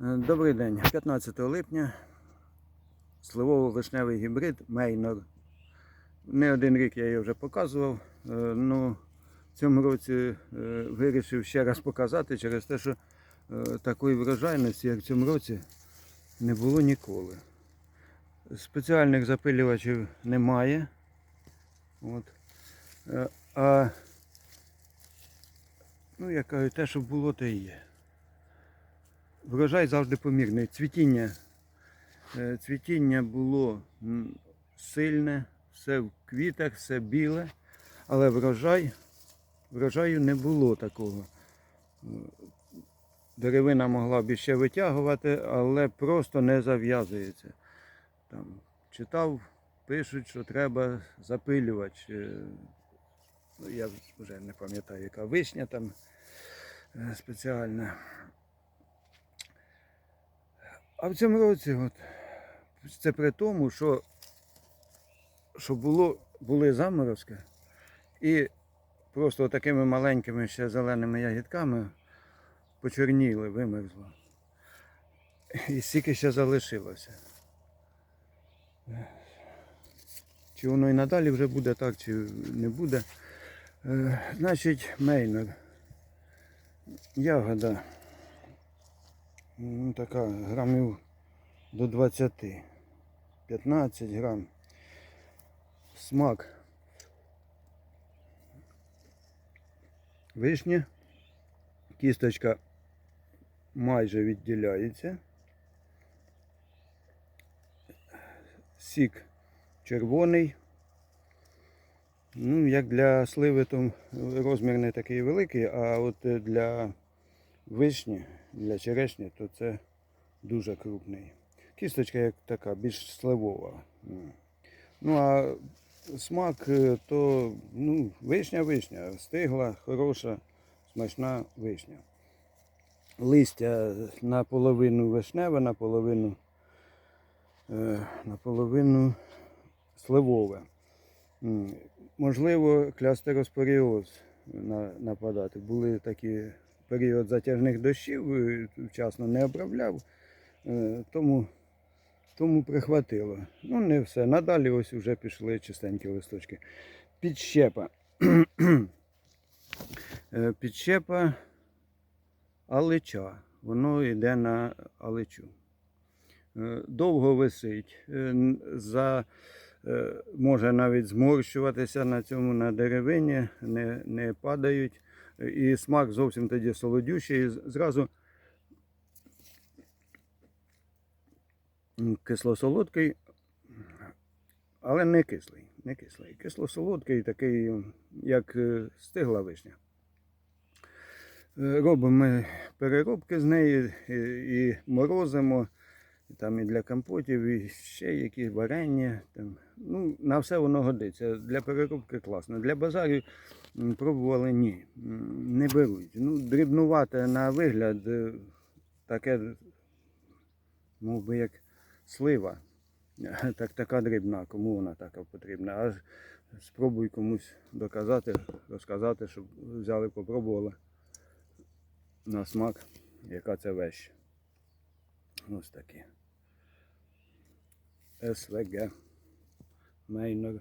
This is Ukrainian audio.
Е, Добрий день. 15 липня. Сливово-вишневий гібрид Мейнор. Не один рік я його вже показував. е, Ну, в цьому році е, вирішив ще раз показати через те, що е, такої врожайності, як в цьому році, не було ніколи. Спеціальних запилювачів немає. От. А ну, я кажу, те, що було, те і є. Врожай завжди помірний. Цвітіння, е, цвітіння було сильне, все в квітах, все біле, але врожай, врожаю не було такого. Е, Деревина могла б ще витягувати, але просто не зав'язується. Там, читав, пишуть, що треба запилювач. Е, Ну, я вже не пам'ятаю, яка вишня там спеціальна. А в цьому році, от, це при тому, що, що було, були заморозки, і просто такими маленькими ще зеленими ягідками почорніли, вимерзло. І стільки ще залишилося. Чи воно і надалі вже буде так, чи не буде. Е, значить, мейнер. Ягода. Ну, така грамів до 20. 15 грам. Смак. Вишня. Кісточка майже відділяється. Сік червоний. Ну, як для сливи, то розмір не такий великий, а от для вишні, для черешні, то це дуже крупний. Кісточка як така, більш сливова. Ну а смак, е, то ну, вишня-вишня, стигла, хороша, смачна вишня. Листя наполовину вишневе, наполовину, е, наполовину сливове. Можливо, клястероспоріоз нападати. Були такі період затяжних дощів, е, вчасно не обробляв, е, тому, тому прихватило. Ну, не все. Надалі ось вже пішли чистенькі листочки. Підщепа. Е, Підщепа алича. Воно йде на аличу. Довго висить. За може навіть зморщуватися на цьому на деревині, не, не падають. І смак зовсім тоді солодющий. І Зразу кисло-солодкий, але не кислий. Не кислий. Кисло-солодкий, такий, як е, стигла вишня. Е, Робимо переробки з неї і, і морозимо. Там і для компотів, і ще якісь варення. Там. Ну, на все воно годиться. Для переробки класно. Для базарів пробували ні. Не беруть. Ну, дрібнувате на вигляд, е, таке, мов би, як слива. Так, така дрібна, кому вона така потрібна. А спробуй комусь доказати, розказати, щоб взяли, попробували на смак, яка це вещь. Ось такі. СВГ Мейнор